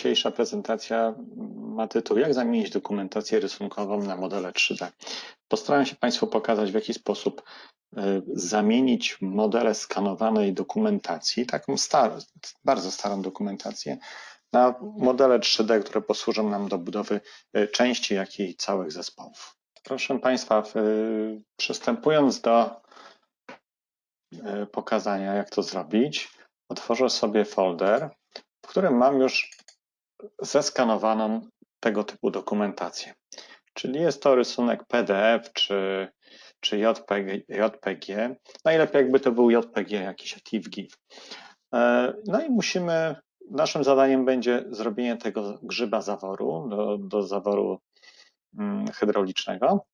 dzisiejsza prezentacja ma tytuł Jak zamienić dokumentację rysunkową na modele 3D. Postaram się Państwu pokazać, w jaki sposób e, zamienić modele skanowanej dokumentacji, taką starą, bardzo starą dokumentację, na modele 3D, które posłużą nam do budowy e, części, jak i całych zespołów. Proszę Państwa, przystępując do e, pokazania, jak to zrobić, otworzę sobie folder, w którym mam już zeskanowaną tego typu dokumentację. Czyli jest to rysunek PDF czy, czy JPG, JPG. Najlepiej jakby to był JPG, jakiś TIFF-GIF. E, no i musimy, naszym zadaniem będzie zrobienie tego grzyba zaworu, do, do zaworu mm, hydraulicznego.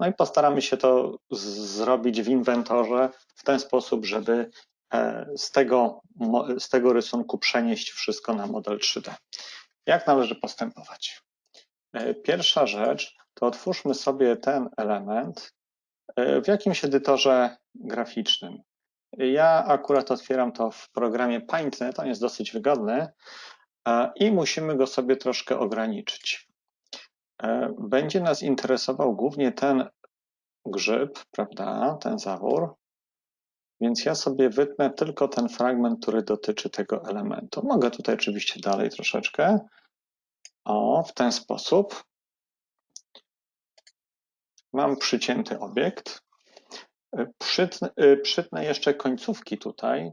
No i postaramy się to zrobić w inwentorze w ten sposób, żeby z tego, z tego rysunku przenieść wszystko na model 3D. Jak należy postępować? E, pierwsza rzecz to otwórzmy sobie ten element e, w jakimś edytorze graficznym. Ja akurat otwieram to w programie Paintnet, on jest dosyć wygodny i musimy go sobie troszkę ograniczyć. Będzie nas interesował głównie ten grzyb, prawda, ten zawór, więc ja sobie wytnę tylko ten fragment, który dotyczy tego elementu. Mogę tutaj oczywiście dalej troszeczkę. O, w ten sposób. Mam przycięty obiekt. Przytnę, y, przytnę jeszcze końcówki tutaj,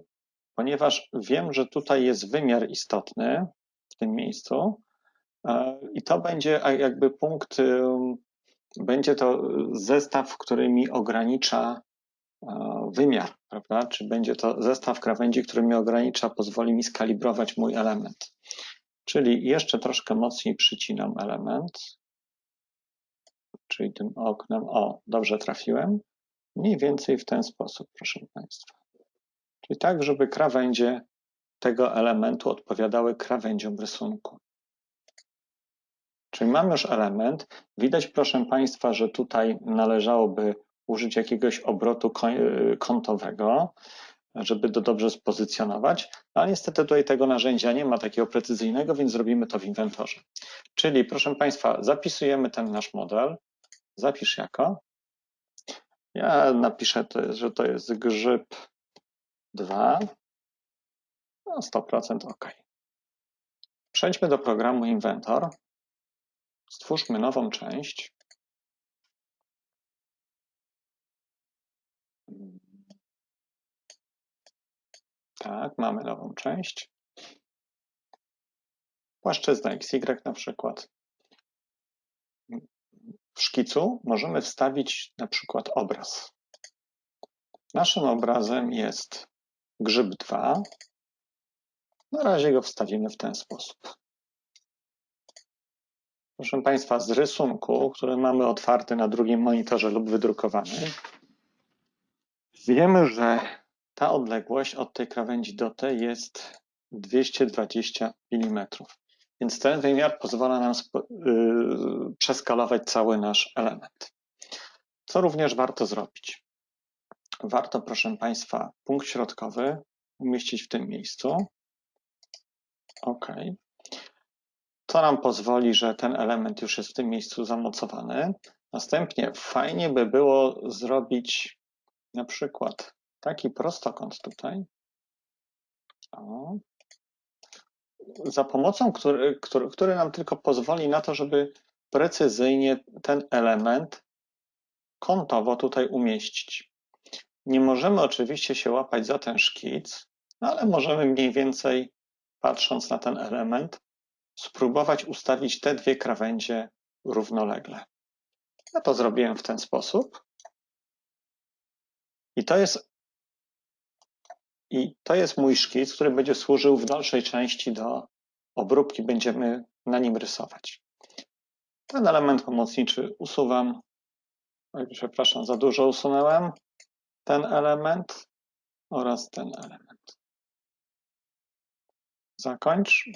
ponieważ wiem, że tutaj jest wymiar istotny w tym miejscu e, i to będzie jakby punkt, y, będzie to zestaw, który mi ogranicza wymiar, prawda? Czy będzie to zestaw krawędzi, który mnie ogranicza, pozwoli mi skalibrować mój element. Czyli jeszcze troszkę mocniej przycinam element, czyli tym oknem, o, dobrze trafiłem, mniej więcej w ten sposób, proszę Państwa. Czyli tak, żeby krawędzie tego elementu odpowiadały krawędziom rysunku. Czyli mam już element. Widać, proszę Państwa, że tutaj należałoby użyć jakiegoś obrotu kątowego, żeby to dobrze spozycjonować, no, ale niestety tutaj tego narzędzia nie ma takiego precyzyjnego, więc zrobimy to w inwentorze. Czyli proszę Państwa, zapisujemy ten nasz model, zapisz jako. Ja napiszę, że to jest grzyb 2, no 100% OK. Przejdźmy do programu Inventor, stwórzmy nową część, Tak, mamy nową część. Płaszczyzna XY na przykład. W szkicu możemy wstawić na przykład obraz. Naszym obrazem jest grzyb 2. Na razie go wstawimy w ten sposób. Proszę Państwa, z rysunku, który mamy otwarty na drugim monitorze lub wydrukowany, wiemy, że ta odległość od tej krawędzi do tej jest 220 mm. Więc ten wymiar pozwala nam yy, przeskalować cały nasz element. Co również warto zrobić? Warto, proszę Państwa, punkt środkowy umieścić w tym miejscu. OK. To nam pozwoli, że ten element już jest w tym miejscu zamocowany. Następnie fajnie by było zrobić na przykład taki prostokąt tutaj. O. Za pomocą, który, który, który nam tylko pozwoli na to, żeby precyzyjnie ten element kątowo tutaj umieścić. Nie możemy oczywiście się łapać za ten szkic, ale możemy mniej więcej, patrząc na ten element, spróbować ustawić te dwie krawędzie równolegle. Ja to zrobiłem w ten sposób. I to jest i to jest mój szkic, który będzie służył w dalszej części do obróbki. Będziemy na nim rysować. Ten element pomocniczy usuwam. Oj, przepraszam, za dużo usunąłem. Ten element oraz ten element. Zakończ.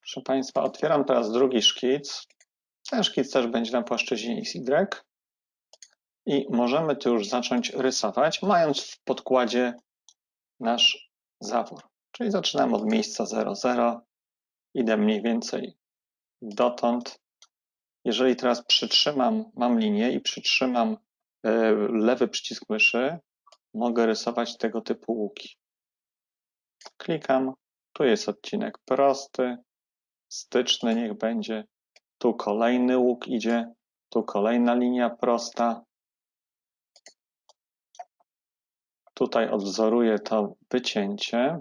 Proszę Państwa, otwieram teraz drugi szkic. Ten szkic też będzie na płaszczyźnie XY i możemy tu już zacząć rysować, mając w podkładzie nasz zawór. Czyli zaczynam od miejsca 00, idę mniej więcej dotąd. Jeżeli teraz przytrzymam, mam linię i przytrzymam e, lewy przycisk myszy, mogę rysować tego typu łuki. Klikam, tu jest odcinek prosty, styczny niech będzie, tu kolejny łuk idzie, tu kolejna linia prosta. Tutaj odwzoruję to wycięcie.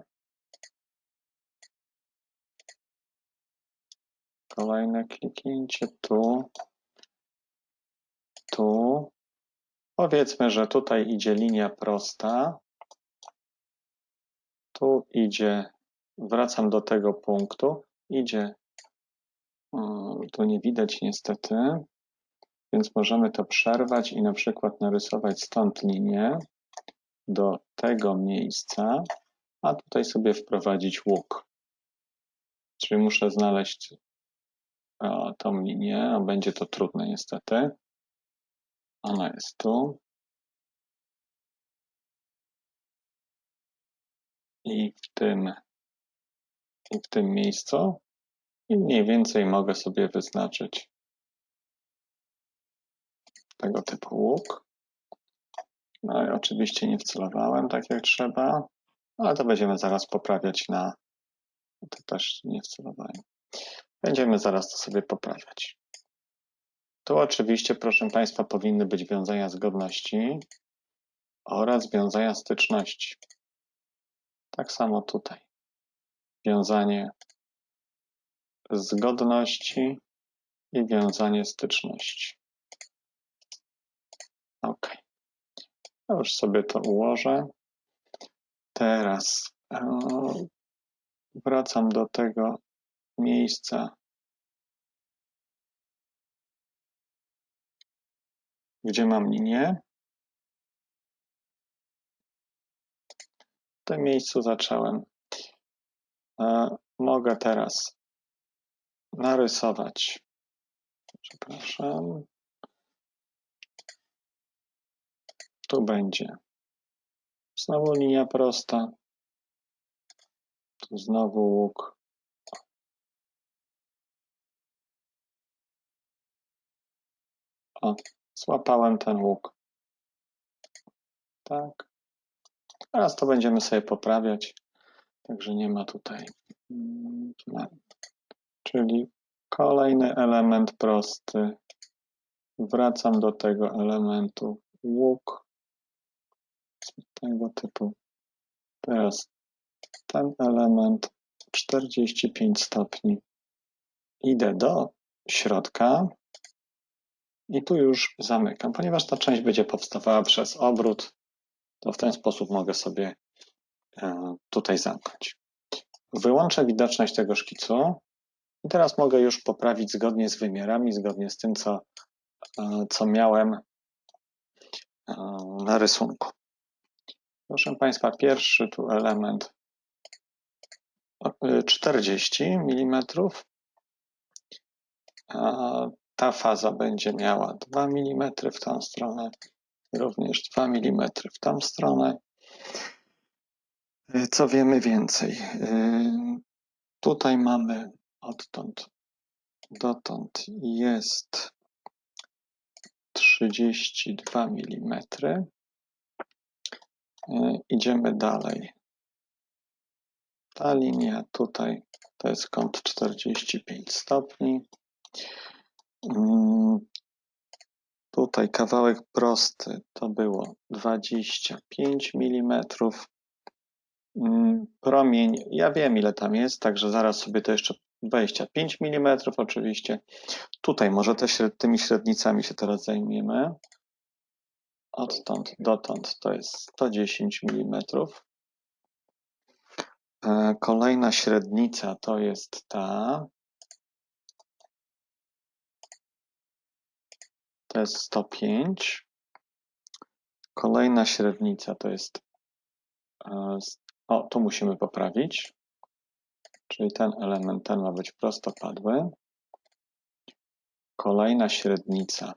Kolejne kliknięcie tu, tu. Powiedzmy, że tutaj idzie linia prosta. Tu idzie, wracam do tego punktu, idzie, mm, tu nie widać niestety, więc możemy to przerwać i na przykład narysować stąd linię do tego miejsca, a tutaj sobie wprowadzić łuk. Czyli muszę znaleźć o, tą linię, a będzie to trudne niestety. Ona jest tu. I w tym, i w tym miejscu. I mniej więcej mogę sobie wyznaczyć tego typu łuk. No i oczywiście nie wcelowałem tak jak trzeba, ale to będziemy zaraz poprawiać na... To też nie wcelowałem. Będziemy zaraz to sobie poprawiać. Tu oczywiście, proszę Państwa, powinny być wiązania zgodności oraz wiązania styczności. Tak samo tutaj. Wiązanie zgodności i wiązanie styczności. OK. Już sobie to ułożę. Teraz e, wracam do tego miejsca, gdzie mam linię. W tym miejscu zacząłem. E, mogę teraz narysować. Przepraszam. Będzie znowu linia prosta. Tu znowu łuk. O, złapałem ten łuk. Tak. Teraz to będziemy sobie poprawiać. Także nie ma tutaj. Mm, Czyli kolejny element prosty. Wracam do tego elementu łuk tego typu. Teraz ten element 45 stopni. Idę do środka i tu już zamykam. Ponieważ ta część będzie powstawała przez obrót, to w ten sposób mogę sobie e, tutaj zamknąć. Wyłączę widoczność tego szkicu i teraz mogę już poprawić zgodnie z wymiarami, zgodnie z tym, co, e, co miałem e, na rysunku. Proszę Państwa, pierwszy tu element 40 mm. Ta faza będzie miała 2 mm w tą stronę, również 2 mm w tą stronę. Co wiemy więcej? Tutaj mamy odtąd dotąd jest 32 mm. Idziemy dalej. Ta linia tutaj to jest kąt 45 stopni. Mm, tutaj kawałek prosty to było 25 mm. Promień, ja wiem ile tam jest, także zaraz sobie to jeszcze 25 mm oczywiście. Tutaj może te tymi średnicami się teraz zajmiemy. Odtąd dotąd to jest 110 mm. E, kolejna średnica to jest ta. To jest 105. Kolejna średnica to jest. E, o, tu musimy poprawić. Czyli ten element, ten ma być prostopadły. Kolejna średnica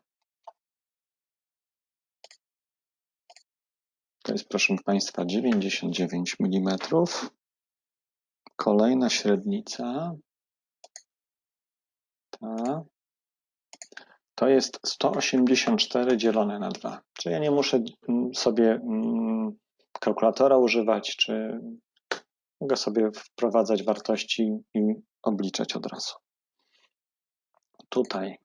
to jest, proszę Państwa, 99 mm. Kolejna średnica. Ta. To jest 184 dzielone na 2. Czyli ja nie muszę mm, sobie mm, kalkulatora używać, czy mogę sobie wprowadzać wartości i obliczać od razu. Tutaj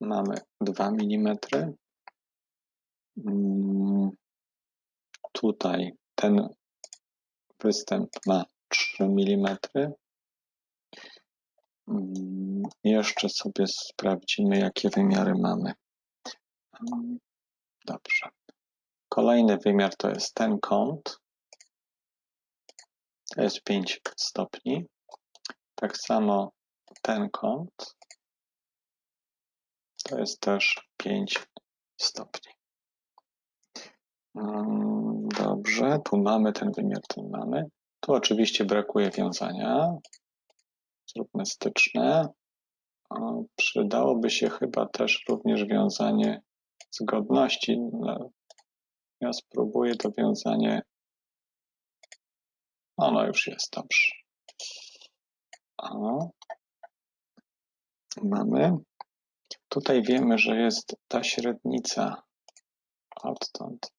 mamy 2 mm. Mm, tutaj ten występ ma 3 mm. Mm, jeszcze sobie sprawdzimy, jakie wymiary mamy. Mm, dobrze. Kolejny wymiar to jest ten kąt. To jest 5 stopni. Tak samo ten kąt. To jest też 5 stopni. Dobrze, tu mamy ten wymiar, tu mamy. Tu oczywiście brakuje wiązania. Zróbmy styczne. Przydałoby się chyba też również wiązanie zgodności. No, ja spróbuję to wiązanie. Ono już jest dobrze. O. Mamy. Tutaj wiemy, że jest ta średnica odtąd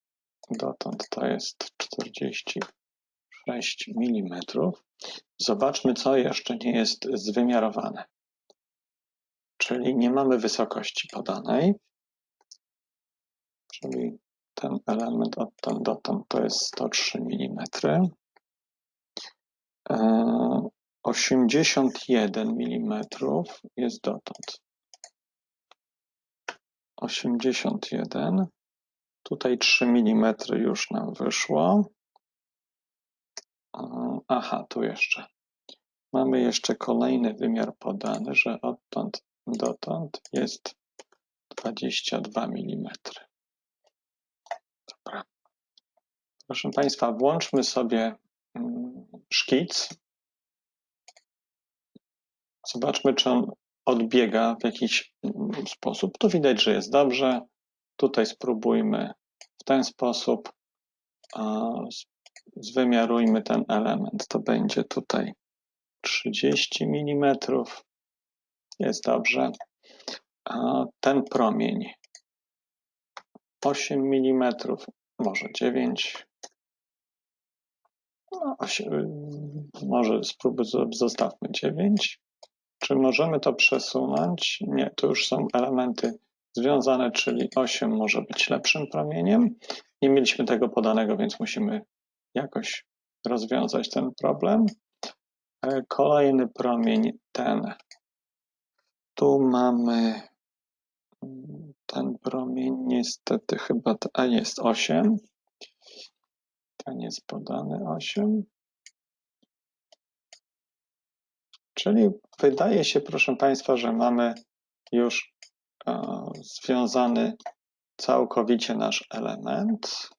dotąd to jest 46 mm. Zobaczmy, co jeszcze nie jest zwymiarowane. Czyli nie mamy wysokości podanej, czyli ten element odtąd dotąd to jest 103 mm. 81 mm jest dotąd. 81. Tutaj 3 mm już nam wyszło. Aha, tu jeszcze. Mamy jeszcze kolejny wymiar podany, że odtąd dotąd jest 22 mm. Dobra. Proszę Państwa, włączmy sobie mm, szkic. Zobaczmy, czy on odbiega w jakiś mm, sposób. Tu widać, że jest dobrze. Tutaj spróbujmy w ten sposób. Zwymiarujmy ten element. To będzie tutaj 30 mm. Jest dobrze. Ten promień 8 mm, może 9. No, 8, może spróbuj, zostawmy 9. Czy możemy to przesunąć? Nie, to już są elementy związane, czyli 8 może być lepszym promieniem. Nie mieliśmy tego podanego, więc musimy jakoś rozwiązać ten problem. E, kolejny promień, ten. Tu mamy ten promień, niestety chyba, a jest 8. Ten jest podany 8. Czyli wydaje się, proszę Państwa, że mamy już związany całkowicie nasz element.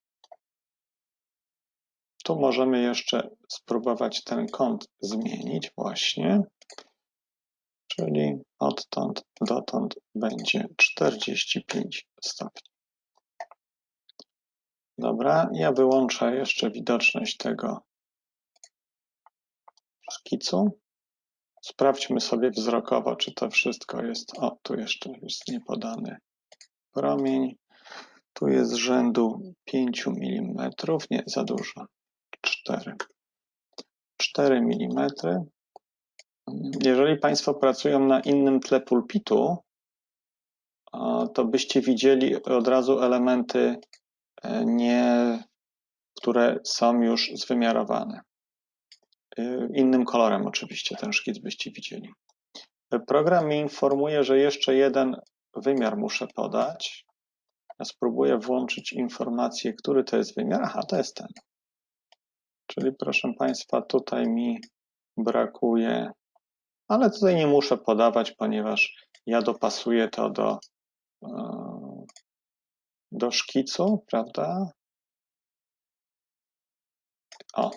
Tu możemy jeszcze spróbować ten kąt zmienić właśnie, czyli odtąd dotąd będzie 45 stopni. Dobra, ja wyłączę jeszcze widoczność tego szkicu. Sprawdźmy sobie wzrokowo, czy to wszystko jest. O, tu jeszcze jest niepodany promień. Tu jest rzędu 5 mm, nie za dużo. 4. 4 mm. Jeżeli Państwo pracują na innym tle pulpitu, to byście widzieli od razu elementy, e, nie, które są już zwymiarowane. E, innym kolorem oczywiście ten szkic byście widzieli. Program mi informuje, że jeszcze jeden wymiar muszę podać. Ja spróbuję włączyć informację, który to jest wymiar. Aha, to jest ten. Czyli proszę Państwa, tutaj mi brakuje, ale tutaj nie muszę podawać, ponieważ ja dopasuję to do, e, do szkicu, prawda? O,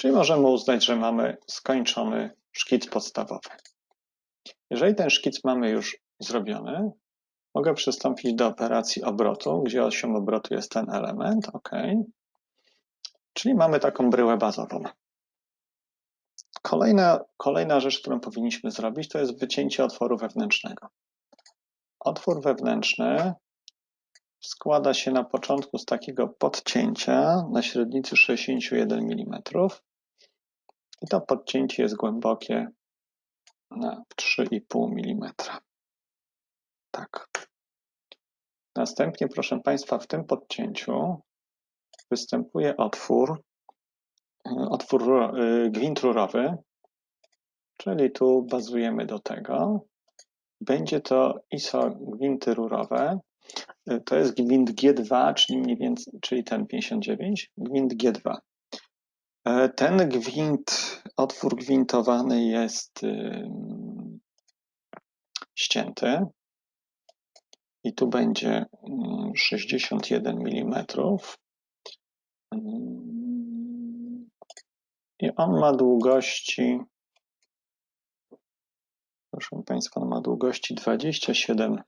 czyli możemy uznać, że mamy skończony szkic podstawowy. Jeżeli ten szkic mamy już zrobiony, mogę przystąpić do operacji obrotu, gdzie osią obrotu jest ten element, OK. Czyli mamy taką bryłę bazową. Kolejna, kolejna rzecz, którą powinniśmy zrobić, to jest wycięcie otworu wewnętrznego. Otwór wewnętrzny składa się na początku z takiego podcięcia na średnicy 61 mm. I to podcięcie jest głębokie na 3,5 mm. Tak. Następnie, proszę Państwa, w tym podcięciu występuje otwór, otwór y, gwint rurowy, czyli tu bazujemy do tego. Będzie to ISO gwinty rurowe. Y, to jest gwint G2, czyli mniej więcej, czyli ten 59, gwint G2. E, ten gwint, otwór gwintowany jest ścięty i tu będzie 61 mm. I on ma długości, proszę Państwa, on ma długości 27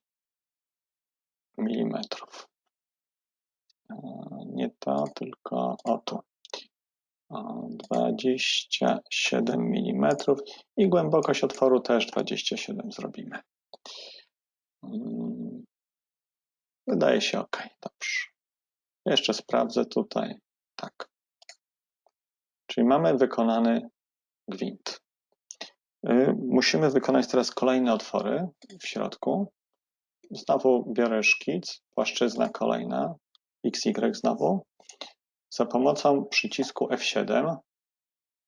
mm. Nie to, tylko o tu. 27 mm i głębokość otworu też 27 zrobimy. Mm, wydaje się ok, dobrze. Jeszcze sprawdzę tutaj. Tak. Czyli mamy wykonany gwint. Y, musimy wykonać teraz kolejne otwory w środku. Znowu biorę szkic, płaszczyzna kolejna, XY znowu. Za pomocą przycisku F7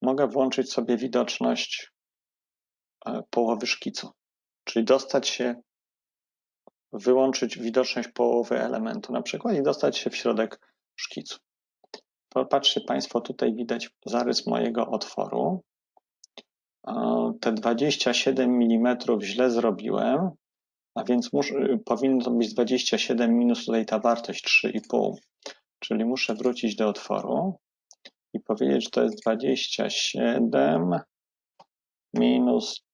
mogę włączyć sobie widoczność e, połowy szkicu, czyli dostać się, wyłączyć widoczność połowy elementu na przykład i dostać się w środek szkicu. Popatrzcie Państwo, tutaj widać zarys mojego otworu. Te 27 mm źle zrobiłem, a więc muszę, powinno to być 27 minus tutaj ta wartość 3,5 Czyli muszę wrócić do otworu i powiedzieć, że to jest 27 minus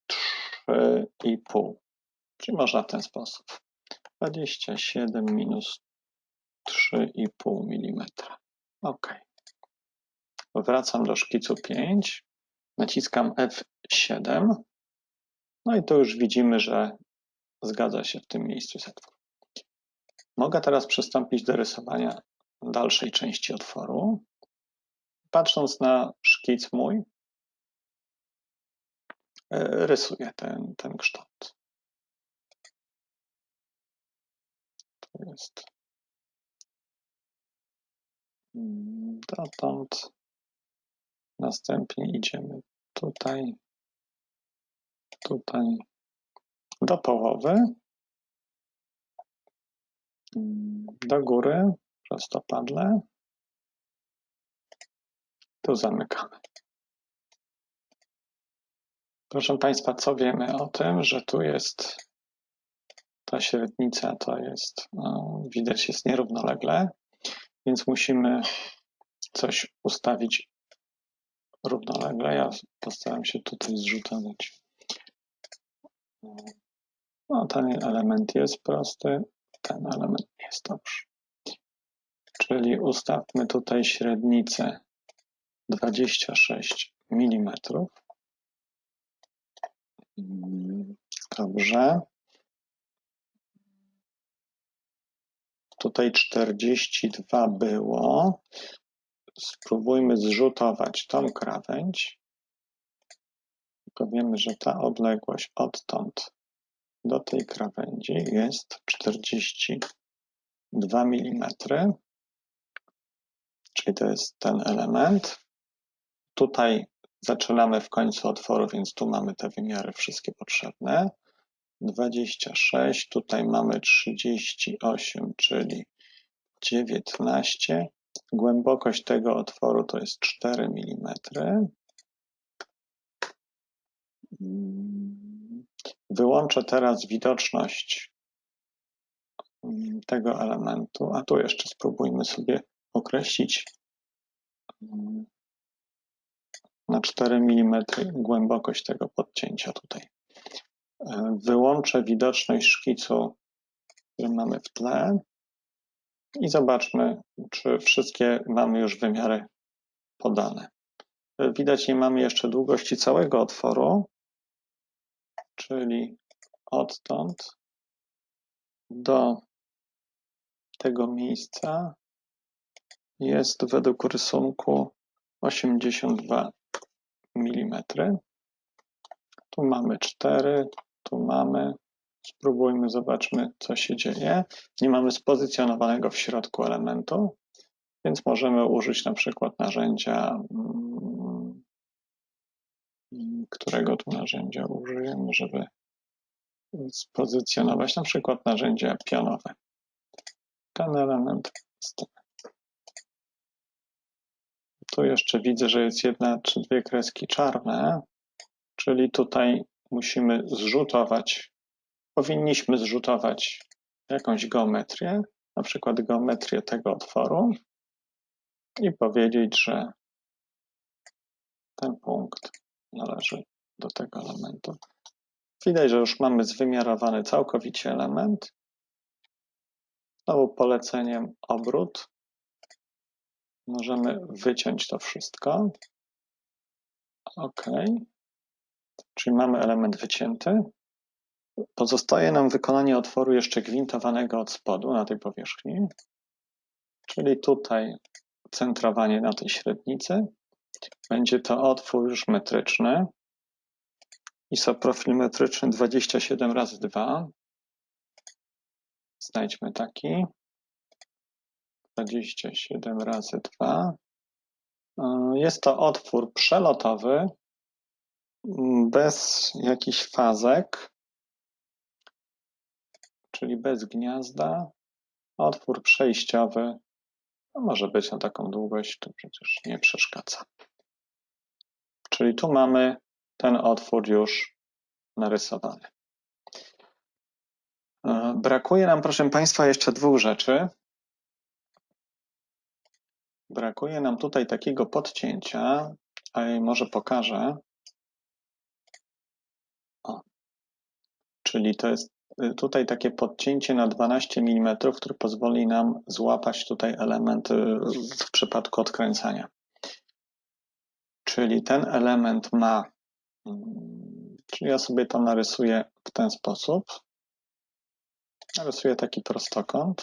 3,5. Czyli można w ten sposób. 27 minus 3,5 mm. OK. Wracam do szkicu 5. Naciskam F7. No i tu już widzimy, że zgadza się w tym miejscu z otwór. Mogę teraz przystąpić do rysowania dalszej części otworu. Patrząc na szkic mój, e, rysuję ten, ten kształt. To jest dotąd. Następnie idziemy tutaj, tutaj do połowy, do góry, prostopadle. Tu zamykamy. Proszę Państwa, co wiemy o tym, że tu jest ta średnica, to jest, no, widać, jest nierównolegle, więc musimy coś ustawić równolegle. Ja postaram się tutaj zrzutować. No, ten element jest prosty, ten element jest dobrze. Czyli ustawmy tutaj średnicę 26 mm. Dobrze. Tutaj 42 było. Spróbujmy zrzutować tą krawędź. Powiemy, że ta odległość odtąd do tej krawędzi jest 42 mm czyli to jest ten element. Tutaj zaczynamy w końcu otworu, więc tu mamy te wymiary wszystkie potrzebne. 26, tutaj mamy 38, czyli 19. Głębokość tego otworu to jest 4 mm. Wyłączę teraz widoczność tego elementu, a tu jeszcze spróbujmy sobie określić mm, na 4 mm głębokość tego podcięcia tutaj. E, wyłączę widoczność szkicu, który mamy w tle i zobaczmy, czy wszystkie mamy już wymiary podane. Widać, nie mamy jeszcze długości całego otworu, czyli odtąd do tego miejsca jest według rysunku 82 mm. Tu mamy 4, tu mamy. Spróbujmy, zobaczmy, co się dzieje. Nie mamy spozycjonowanego w środku elementu, więc możemy użyć na przykład narzędzia, mm, którego tu narzędzia użyjemy, żeby spozycjonować, na przykład narzędzia pionowe. Ten element Tu jeszcze widzę, że jest jedna czy dwie kreski czarne, czyli tutaj musimy zrzutować, powinniśmy zrzutować jakąś geometrię, na przykład geometrię tego otworu i powiedzieć, że ten punkt należy do tego elementu. Widać, że już mamy zwymiarowany całkowicie element. Znowu poleceniem obrót. Możemy wyciąć to wszystko. OK. Czyli mamy element wycięty. Pozostaje nam wykonanie otworu jeszcze gwintowanego od spodu na tej powierzchni. Czyli tutaj centrowanie na tej średnicy. Będzie to otwór już metryczny. Isoprofil metryczny 27 razy 2. Znajdźmy taki. 27 razy 2. Jest to otwór przelotowy, bez jakichś fazek, czyli bez gniazda. Otwór przejściowy może być na taką długość, to przecież nie przeszkadza. Czyli tu mamy ten otwór już narysowany. E, brakuje nam, proszę Państwa, jeszcze dwóch rzeczy. Brakuje nam tutaj takiego podcięcia, a może pokażę. O. Czyli to jest y, tutaj takie podcięcie na 12 mm, które pozwoli nam złapać tutaj element y, w przypadku odkręcania. Czyli ten element ma, mm, czyli ja sobie to narysuję w ten sposób. Narysuję taki prostokąt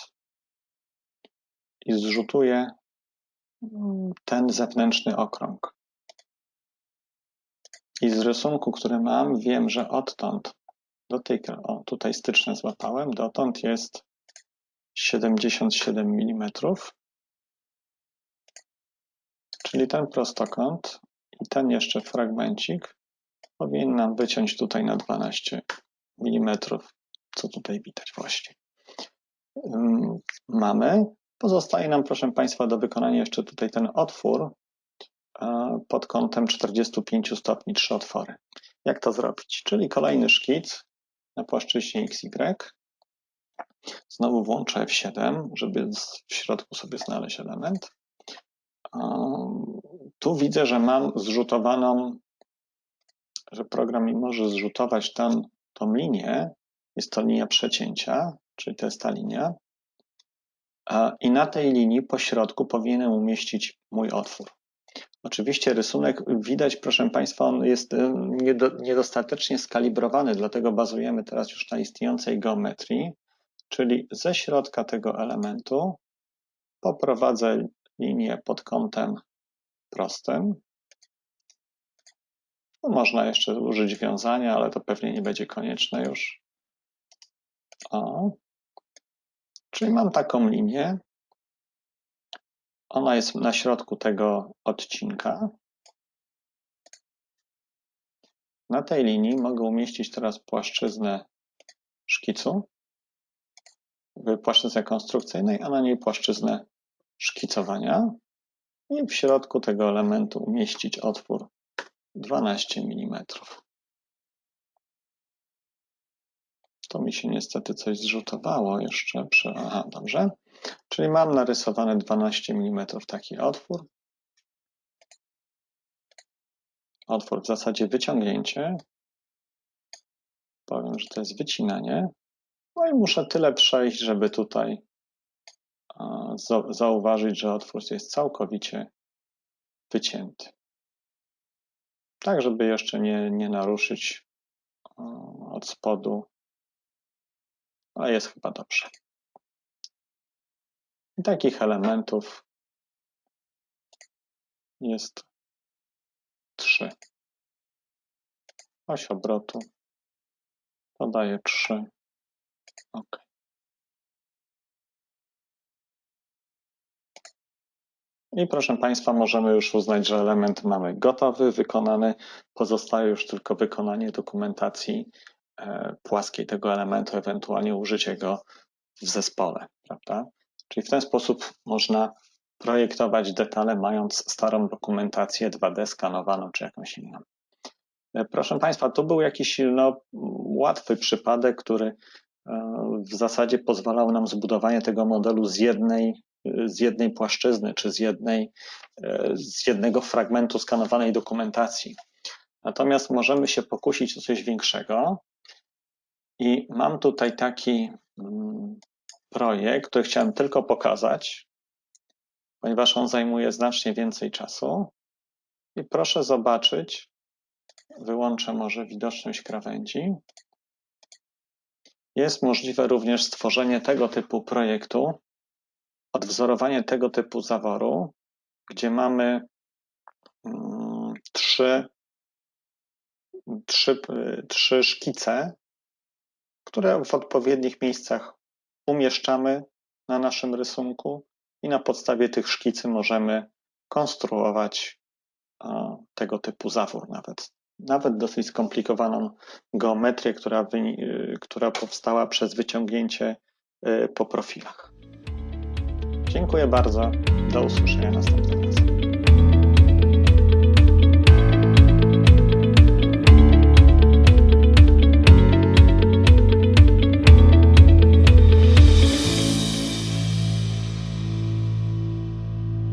i zrzutuję ten zewnętrzny okrąg. I z rysunku, który mam, wiem, że odtąd do tej, o tutaj styczne złapałem, dotąd jest 77 mm. Czyli ten prostokąt i ten jeszcze fragmencik powinien nam wyciąć tutaj na 12 mm, co tutaj widać właśnie. Mamy. Pozostaje nam, proszę Państwa, do wykonania jeszcze tutaj ten otwór e, pod kątem 45 stopni, trzy otwory. Jak to zrobić? Czyli kolejny szkic na płaszczyźnie XY. Znowu włączę F7, żeby w środku sobie znaleźć element. E, tu widzę, że mam zrzutowaną, że program mi może zrzutować tam tą linię. Jest to linia przecięcia, czyli to jest ta linia. I na tej linii po środku powinienem umieścić mój otwór. Oczywiście rysunek widać, proszę Państwa, on jest niedostatecznie skalibrowany, dlatego bazujemy teraz już na istniejącej geometrii, czyli ze środka tego elementu poprowadzę linię pod kątem prostym. No, można jeszcze użyć wiązania, ale to pewnie nie będzie konieczne już. O. Czyli mam taką linię. Ona jest na środku tego odcinka. Na tej linii mogę umieścić teraz płaszczyznę szkicu, płaszczyznę konstrukcyjnej, a na niej płaszczyznę szkicowania i w środku tego elementu umieścić otwór 12 mm. To mi się niestety coś zrzutowało jeszcze. Przy... Aha, dobrze. Czyli mam narysowane 12 mm taki otwór. Otwór w zasadzie wyciągnięcie. Powiem, że to jest wycinanie. No i muszę tyle przejść, żeby tutaj zauważyć, że otwór jest całkowicie wycięty. tak żeby jeszcze nie, nie naruszyć od spodu, ale jest chyba dobrze. I takich elementów jest trzy. Oś obrotu podaje trzy. OK. I proszę Państwa, możemy już uznać, że element mamy gotowy, wykonany. Pozostaje już tylko wykonanie dokumentacji płaskiej tego elementu, ewentualnie użycie go w zespole, prawda? Czyli w ten sposób można projektować detale, mając starą dokumentację 2D skanowaną czy jakąś inną. E, proszę Państwa, to był jakiś no, łatwy przypadek, który e, w zasadzie pozwalał nam zbudowanie tego modelu z jednej z jednej płaszczyzny czy z, jednej, e, z jednego fragmentu skanowanej dokumentacji. Natomiast możemy się pokusić o coś większego i mam tutaj taki mm, projekt, który chciałem tylko pokazać, ponieważ on zajmuje znacznie więcej czasu. I proszę zobaczyć, wyłączę może widoczność krawędzi. Jest możliwe również stworzenie tego typu projektu odwzorowanie tego typu zaworu, gdzie mamy mm, trzy, trzy, trzy szkice, które w odpowiednich miejscach umieszczamy na naszym rysunku i na podstawie tych szkicy możemy konstruować tego typu zawór nawet. Nawet dosyć skomplikowaną geometrię, która, która powstała przez wyciągnięcie y, po profilach. Dziękuję bardzo. Do usłyszenia następnym razem.